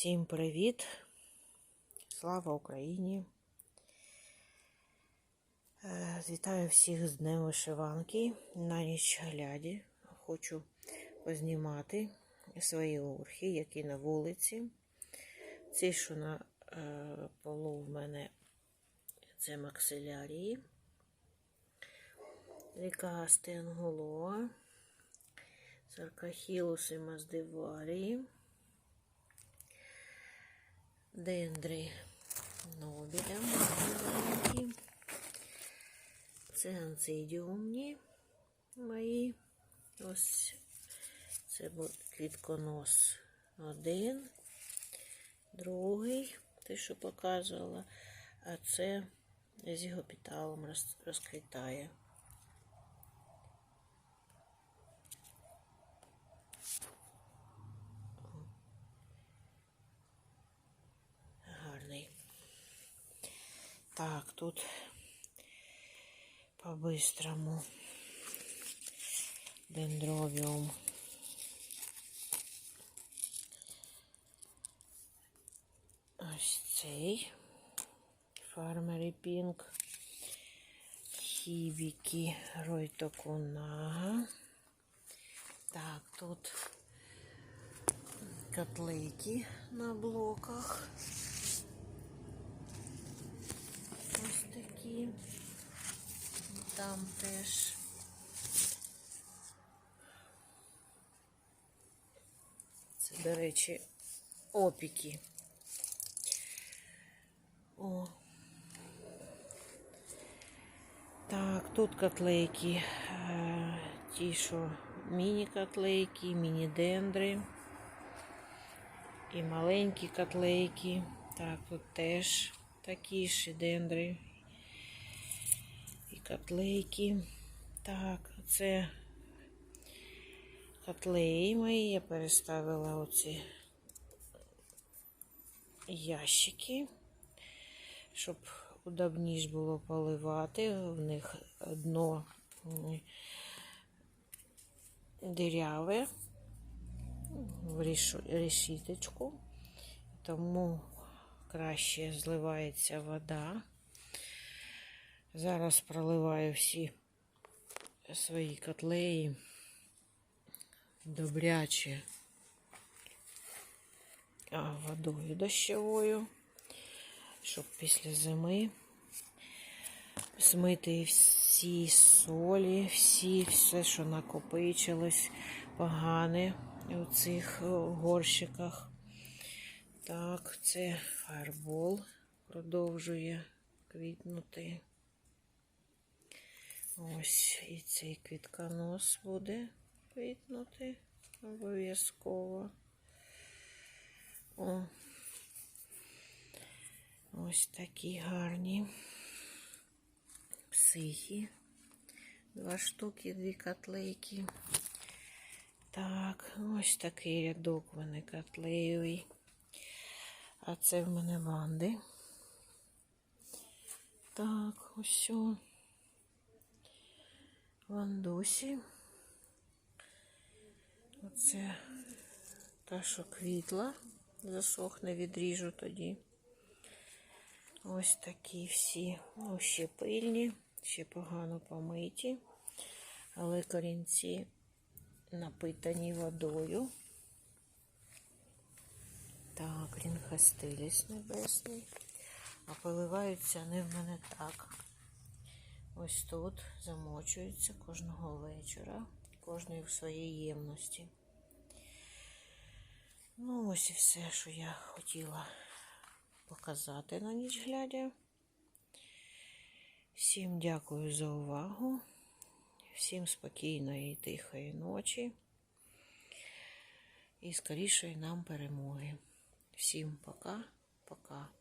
Всім привіт! Слава Україні! Е, Вітаю всіх з Днем вишиванки. На ніч гляді хочу познімати свої орхи, які на вулиці. Ці, що на е, полу в мене це максилярії. Лікасти анголоа, саркахілуси маздиварії. Дендри Нобеля маленькі. Це анцидіумні мої. Ось це квітконос один, другий, те, що показувала, а це з його піталом розквітає. Так, тут по-быстрому дендровіум. Ось цей фармері пінк. Хібікі Ройтокунага. Так, тут котлейки на блоках. Ось такі. Там теж. Це, до речі, опіки. О. Так, тут котлейки. е, Ті, що міні-котлейки, міні-дендри. І маленькі котлейки. Так, тут теж такі ж дендри. Котлейки. Так, це котлеї мої. Я переставила оці ящики, щоб удобніше було поливати. В них дно диряве в решіточку, тому краще зливається вода. Зараз проливаю всі свої котлеї добряче водою дощовою, щоб після зими змити всі солі, всі, все, що накопичилось погане у цих горщиках. Так, це фарбол продовжує квітнути. Ось і цей квітконос буде квітнути обов'язково. О. Ось такі гарні психи. Два штуки, дві котлейки. Так, ось такий рядок в мене котлеєвий. А це в мене ванди. Так, ось. Вандусі. Оце та, що квітла, засохне, відріжу тоді. Ось такі всі, ну, ще пильні, ще погано помиті, але корінці напитані водою. Так, рінхастиліс небесний. А поливаються вони в мене так. Ось тут замочуються кожного вечора, кожний в своїй ємності. Ну, ось і все, що я хотіла показати на ніч глядя. Всім дякую за увагу. Всім спокійної і тихої ночі. І скорішої нам перемоги. Всім пока, пока.